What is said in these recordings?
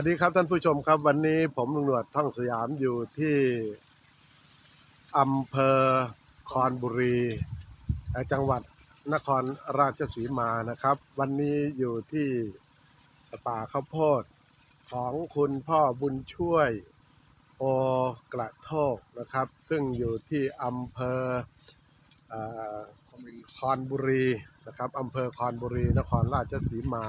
วัสดีครับท่านผู้ชมครับ วันนี้ผมลุงหนวดท่องสยามอยู่ที่อำเภอคอนบุรี จังหวัดนครราชสีมานะครับ วันนี้อยู่ที่ป่าข้าวโพดของคุณพ่อบุญช่วยโอกระโทกนะครับ ซึ่งอยู่ที่อำเภออคอนบุรีนะครับอำเภอคอนบุรี นครราชสีมา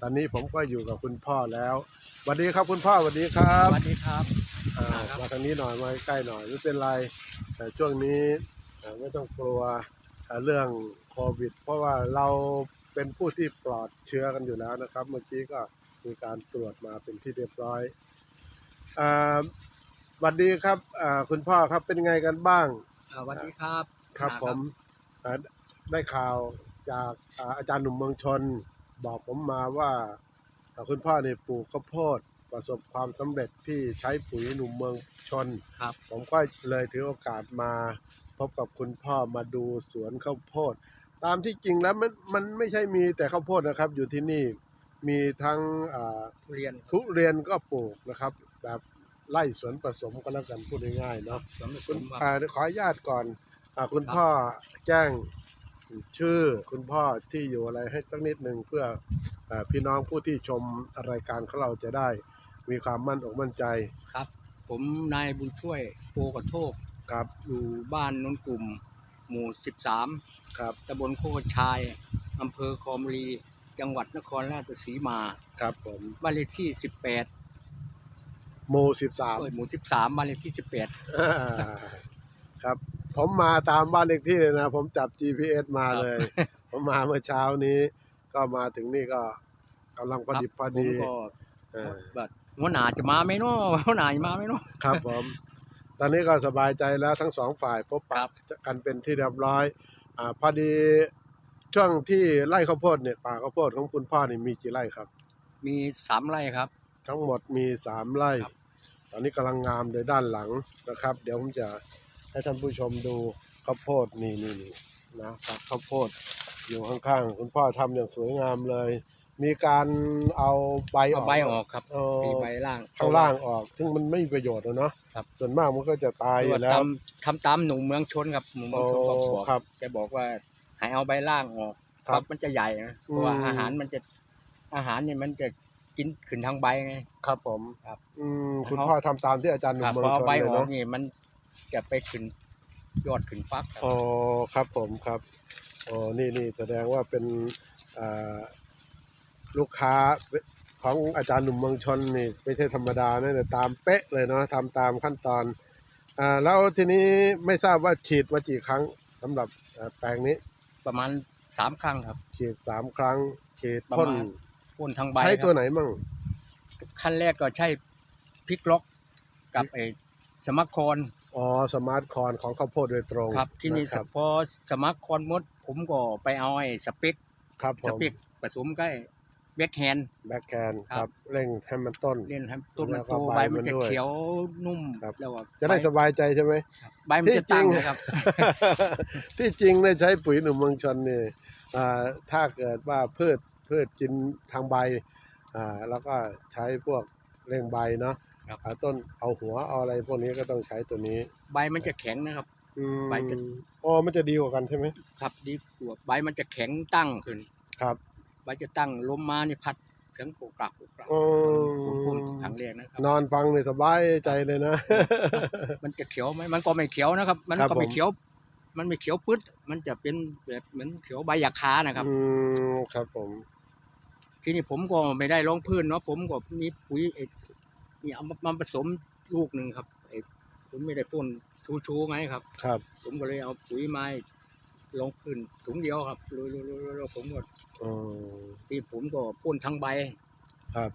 ตอนนี้ผมก็อยู่กับคุณพ่อแล้วสวัสดีครับคุณพ่อสวัสดีครับสวัสดีครับอ่าครับ มาทางนี้หน่อยมาใกล้หน่อยไม่เป็นไร แต่ช่วงนี้อ่าไม่ต้องกลัวอ่าเรื่องโควิด เพราะว่าเราเป็นผู้ที่ปลอดเชื้อกันอยู่แล้วนะครับ เมื่อกี้ก็มีการตรวจมาเป็นที่เรียบร้อยอ่าสวัสดีครับอ่าคุณพ่อครับเป็นไงกันบ้าง อ่าสวัสดีครับครับอ่าผมอ่าได้ข่าวจากอ่าอาจารย์หนุ่มเมืองชน บอกผมมาว่าอ่าคุณพ่อเนี่ยปลูกข้าวโพดประสบความสำเร็จที่ใช้ปุ๋ยหนุ่มเมืองชนครับ ผมก็เลยถือโอกาสมาพบกับคุณพ่อมาดูสวนข้าวโพด ตามที่จริงแล้วมันมันไม่ใช่มีแต่ข้าวโพดนะครับ อยู่ที่นี่มีทั้งอ่าทุเรียนทุเรียนก็ปลูกนะครับ แบบไล่สวนผสมก็แล้วกันพูดง่ายๆเนาะสำหรับผคุณมครับอ่าขออนุญาตก่อนอาคุณครับพ่อแจ้ง ชื่อคุณพ่อที่อยู่อะไรให้สักนิดหนึ่งเพื่ออาพี่น้องผู้ที่ชมรายการของเราจะได้มีความมั่นอกมั่นใจครับ ผมนายบุญช่วยโปกระโทกครับอยู่บ้านนนกลุ่ม หมู่ 13 ครับตำบลโคกชายอำเภอคอมรีจังหวัดนครราชสีมาครับผมบ้านเลขที่ 18 หมู่สิบสามเอ้ยหมู่ 13 บ้านเลขที่ครับ ผมมาตามบ้านเลขที่เลยนะ ผมจับ GPS มาครับเลย ผมมาเมื่อเช้านี้ ก็มาถึงนี่ก็กำลัง18พอดิบพอผมดีก็เออแบบหัวหน้าจะมาไหมเนาะหัวหน้าจะมาไหมเนาะครับผม ตอนนี้ก็สบายใจแล้วทั้งสองฝ่ายพบคปะรับกันเป็นที่เรียบร้อย อ่าพอดีช่วงที่ไร่ข้าวโพดเนี่ยป่าข้าวโพดของคุณพ่อนี่มีกี่ไร่ครับ มี3ไร่ครับ ทั้งหมดมีสามไร่ครับตอนนี้กำลังงามเลยด้านหลังนะครับ เดี๋ยวผมจะ ให้ท่านผู้ชมดูข้าวโพดนี่นี่นี่นะฝักข้าวโพดอยู่ข้างๆ คุณพ่อทำอย่างสวยงามเลย มีการเอาใบอเอาอก ใบออกครับเอาตีใบล่าง ข้างล่างออก ซึ่งมันไม่มีประโยชน์หรอกเนาะครับ ส่วนมากมันก็จะตายอตรวยู่จแล้วตามทำตามหนุ่มเมืองชนครับหนุ่มเมืองชนก็โอ้บอกครับ แกบอกว่าให้เอาใบล่างออกครับฝักมันจะใหญ่นะเพราะว่าอืม อาหารมันจะอาหารเนี่ยมันจะกินขึ้นทางใบไง ครับผมครับอืมคุณเอาพ่อทำตามที่อาจารย์หนุ่ครัมบเมือพงอชเอานใบเลยออกเนาะนี่มัน จะไปขึ้นยอดขึ้นฟักครับ อ๋อครับผมครับอ๋อนี่นี่แสดงว่าเป็นอ่าลูกค้าของอาจารย์หนุ่มเมืองชนนี่ไม่ใช่ธรรมดานะเนี่ยตามเป๊ะเลยเนาะทำตามขั้นตอนอ่าแล้วทีนี้ไม่ทราบว่าฉีดมากี่ครั้งสำหรับอ่าแปลงนี้ ประมาณสามครั้งครับ ฉีดสามครั้งฉีดประพ่นมาณ พ่นทางใบใช้คตัวรับไหนมั่ง ขั้นแรกก็ใช้พริกล็อกกับไอ้สมัครคอน อ๋อสมาร์ทคอนของข้าวโพดโดยตรงครับที่นี่ะครับพอสมัครคอนหมด ผมก็ไปเอาไอ้สเปกครับผสมเปกผสมกับแบ็คแฮนด์แบ็คแคนครับครับเร่งให้มันต้น เล่นให้ต้นแล้มันวก็โตใบใบมัมันนจะด้วยเขียวนุ่มครับ แล้วก็จะได้ใบสบายใจใช่ไหม ใบมันจะตั้งที่จริงนะครับ ที่จริงเนี่ยใช้ปุ๋ยหนุ่มเมืองชนเนี่ยอ่าถ้าเกิดว่าพืชพืชกินทางใบอ่าแล้วก็ใช้พวกเร่งใบเนาะ ครับอ่าต้นเอาหัวเอาอะไรพวกนี้ก็ต้องใช้ตัวนี้ ใบมันจะแข็งนะครับ อืมใบจะ อ๋อมันจะดีกว่ากันใช่ไหมครับดีกว่าใบมันจะแข็งตั้งขึ้น ครับ ใบจะตั้งลมมานี่พัดเสียงโกกรักโกกรักอืผมพูดมครั้งแรกนะครับ นอนฟังเนี่ยสบายใจเลยนะ มันจะเขียวไหมมันก็ไม่เขียวนะครับ มันครับก็ไม่ผม เขียว มันไม่เขียวปึ๊ดมันจะเป็นแบบเหมือนเขียวใบยาคานะครับ อืมครับผม ทีนี้ผมก็ไม่ได้ลงพื้นเนาะผมก็มีปุ๋ยไอ้ นี่เอามามาผสมลูกหนึ่งครับไอ้ผมไม่ได้พ่นชูชูๆไงครับ ครับ ผมก็เลยเอาปุ๋ยไม้ลงพื้นถุงเดียวครับโรยๆๆๆผมก็อืมที่ผมก็พ่นทั้งใบ ครับ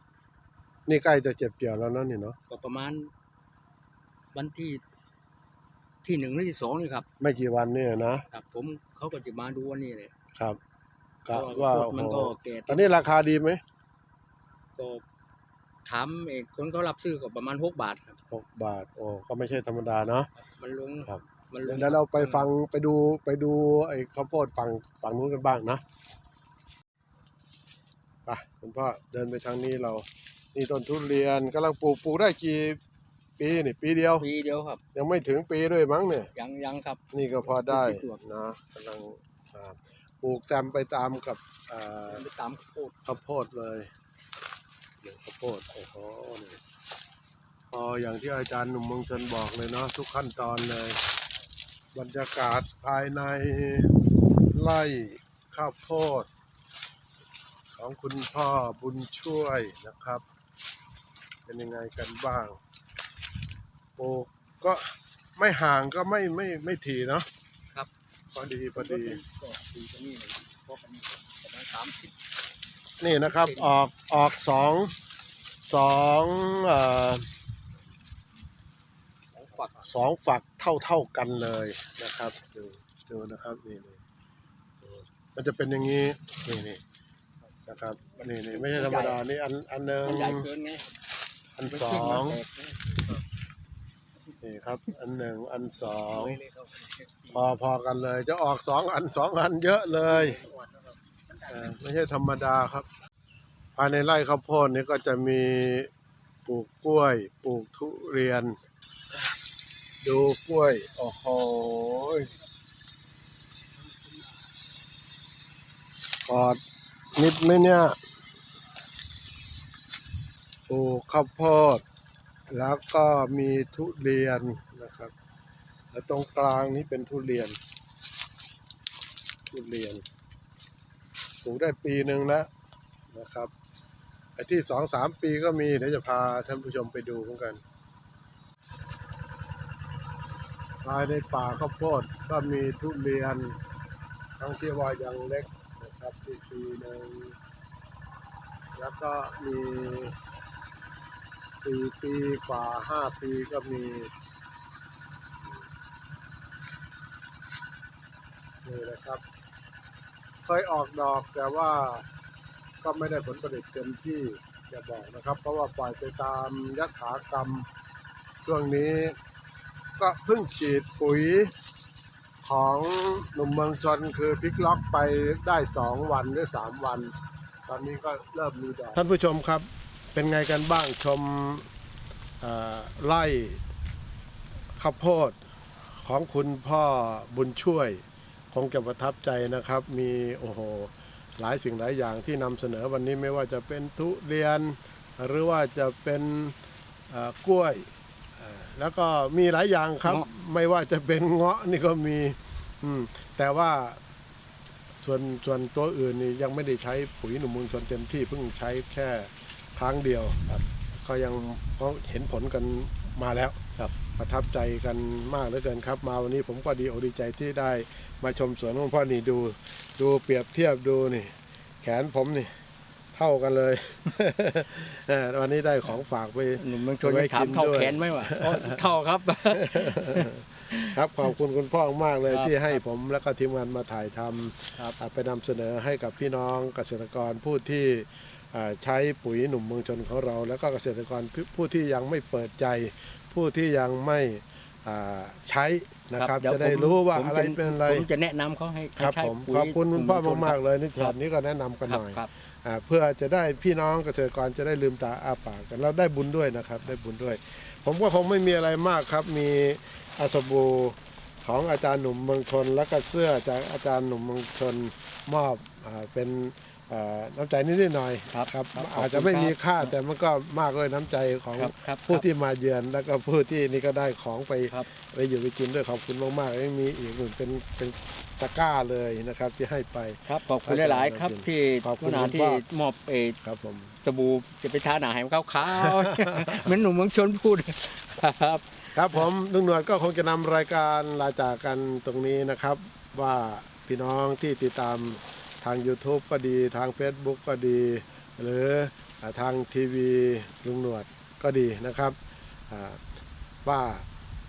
นี่ใกล้จะเจ็บเกี่ยวแล้วนะนี่เนาะก็ประมาณ วันที่ ที่หนึ่งหรือที่สองนี่ครับ ไม่กี่วันเนี่ยนะครับ ผมเขาก็จะมาดูวันนี้เลยครับเพกะราะว่าว่าโอ้มันโหก็แก่ตอนนี้ราคาดีไหมก็ ถามเอกคนเขารับซื้อก็ประมาณหกบาทครับ หกบาท โอ้ก็ไม่ใช่ธรรมดาเนาะ มันลงครับ มันลงเดี๋ยวเราไปฟังไปดูไปดูไอ้ข้าวโพดฝั่งฝั่งนู้นกันบ้างนะไปคุณพ่อเดินไปทางนี้เรา นี่ต้นทุเรียนกำลังปลูกปลูกได้กี่ปีนี่ปีเดียว ปีเดียวครับ ยังไม่ถึงปีด้วยมั้งเนี่ย ยังยังครับ นี่ก็พอได้ปลูกนะกำลังอ่าปลูกแซมไปตามกับอ่าไปตามโคตรข้าวโพดเลย เดี๋ยวข้าวโพดโอ้โหนี่พออย่างที่อาจารย์หนุ่มเมืองชนบอกเลยเนาะทุกขั้นตอนเลย บรรยากาศภายในไร่ข้าวโพด ของคุณพ่อบุญช่วยนะครับ เป็นยังไงกันบ้างปลูกก็ไม่ห่างก็ไม่ไม่ไม่ถี่เนาะครับพอดีพอดีก็ปีกันนี่เลยพวกอันนี้ก็ประมาณสามสิบ นี่นะครับออกออกสองสองเอ่อของฝักสองฝักเท่าเท่ากันเลยนะครับดูดูนะครับนี่นี่ดูมันจะเป็นอย่างนี้นี่นี่นะครับนี่นี่ไม่ใช่ธรรมดานี่อันอันหนึ่งมันใหญ่เกินไงอันมันสอขึ้นมางแตกนะนี่ครับ อันหนึ่งอันสองไม่เลยครับพอพอกันเลย จะออกสองอันสองอันเยอะเลยเออ ไม่ใช่ธรรมดาครับ ภายในไร่ข้าวโพดนี่ก็จะมีปลูกกล้วย ปลูกทุเรียน ดูกล้วย โอ้โหปอดนิดไหมเนี่ยปลูกข้าวโพด แล้วก็มีทุเรียนนะครับ แล้วตรงกลางนี้เป็นทุเรียน ทุเรียน ปลูกได้ปีหนึ่งแล้วนะครับไอ้ที่สองสามปีก็มีเดี๋ยวจะพาท่านผู้ชมไปดูเหมือนกันภายในป่าข้าวโพดก็มีทุเรียน ทั้งที่ว่ายังเล็กนะครับที่ปีหนึ่งแล้วก็มีสี่ปีกว่าห้าปีก็มีนี่นะครับ ยออกดอกแต่ว่าก็ไม่ได้ผลผลิตเต็มที่จะบอกนะครับ เพราะว่าปล่อยไปตามยถากรรม ช่วงนี้ ก็เพิ่งฉีดปุ๋ยของหนุ่มเมืองชนคือพลิกล็อกไปได้สองวันหรือสามวัน ตอนนี้ก็เริ่มมีดอกท่านผู้ชมครับเป็นไงกันบ้างชมไล่ข้าวโพดของคุณพ่อบุญช่วย คงจะประทับใจนะครับ มีโอ้โหหลายสิ่งหลายอย่างที่นำเสนอวันนี้ไม่ว่าจะเป็นทุเรียน หรือว่าจะเป็นเอ่อกล้วยเอ่อแล้วก็มีหลายอย่างครับเงาะไม่ว่าจะเป็นเงาะนี่ก็มีอืมแต่ว่าส่วนส่วนตัวอื่นนี่ยังไม่ได้ใช้ปุ๋ยหนุ่มเมืองชนเต็มที่เพิ่งใช้แค่ครั้งเดียวครับก็ยังก็เห็นผลกันมาแล้วครับประทับใจกันมากเหลือเกินครับ มาวันนี้ผมก็ดีอกดีใจที่ได้ มาชมสวนของพ่อนี่ดู ดูเปรียบเทียบดูนี่ แขนผมนี่ เท่ากันเลยเออวันนี้ได้ของฝากไปหนุ่มเมืองชนเอาไว้จะถามกินเท่าด้วยแขนไหมวะอ๋อเท่าครับ ครับขอบคุณคุณพ่อมากเลยครับที่ให้ผมและก็ทีมงานมาถ่ายทำครับอ่าไปนำเสนอให้กับพี่น้องเกษตรกรผู้ที่อ่าใช้ปุ๋ยหนุ่มเมืองชนของเรา แล้วก็เกษตรกรผู้ผู้ที่ยังไม่เปิดใจ ผู้ที่ยังไม่อ่า ใช้นะครับเยวจะได้ผมรู้ว่าผมอะไรจเป็นอะไรผมจะแนะนำเขาให้ครับใช้ผมปุ๋ยขอบคุณคุณพ่อหนุ่ชนมากๆเลยนี่แถบนี้ก็แนะนำกันคหรับน่อยครับอ่าเพื่อจะได้พี่น้องเกษตรกรจะได้ลืมตาอ้าปากกันแล้วได้บุญด้วยนะครับ ได้บุญด้วย ผมก็คงไม่มีอะไรมากครับ มีอาสบูของอาจารย์หนุ่มเมืองชน แล้วก็เสื้อจากอาจารย์หนุ่มเมืองชนมอบอาเป็นอ่า น้ำใจนิดๆหน่อยๆครับครับครับอาจจะไม่มีค่าขอบคุณครับแต่มันก็มากเลยน้ำใจของครับครับผู้ที่มาเยือนแล้วก็ผู้ที่นี่ก็ได้ของไปครับไปอยู่ไปกินด้วยขอบคุณมากๆยังมีอีกหนึ่งเป็นเป็นตะกร้าเลยนะครับที่ให้ไปครับขอบคุณหลายๆครับที่ขอบคุณขนาดคุณที่พ่อมอบเออครับผมสบู่จะไปทาหนาให้มันขาวๆเหมือนหนุ่มเมืองชนพูดครับ ครับผมลุงหนวดก็คงจะนำรายการลาจากกันตรงนี้นะครับ ว่าพี่น้องที่ติดตาม ทาง YouTube ก็ดีทาง Facebook ก็ดี หรือทางทีวีลุงหนวดก็ดีนะครับว่า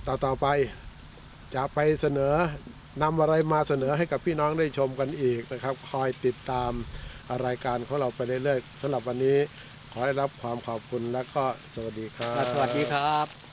ต่อต่อไปจะไปเสนอนำอะไรมาเสนอให้กับพี่น้องได้ชมกันอีกนะครับ คอยติดตามรายการของเราไปเรื่อยๆสำหรับวันนี้ขอได้รับความขอบคุณและก็สวัสดีครับ สวัสดีครับ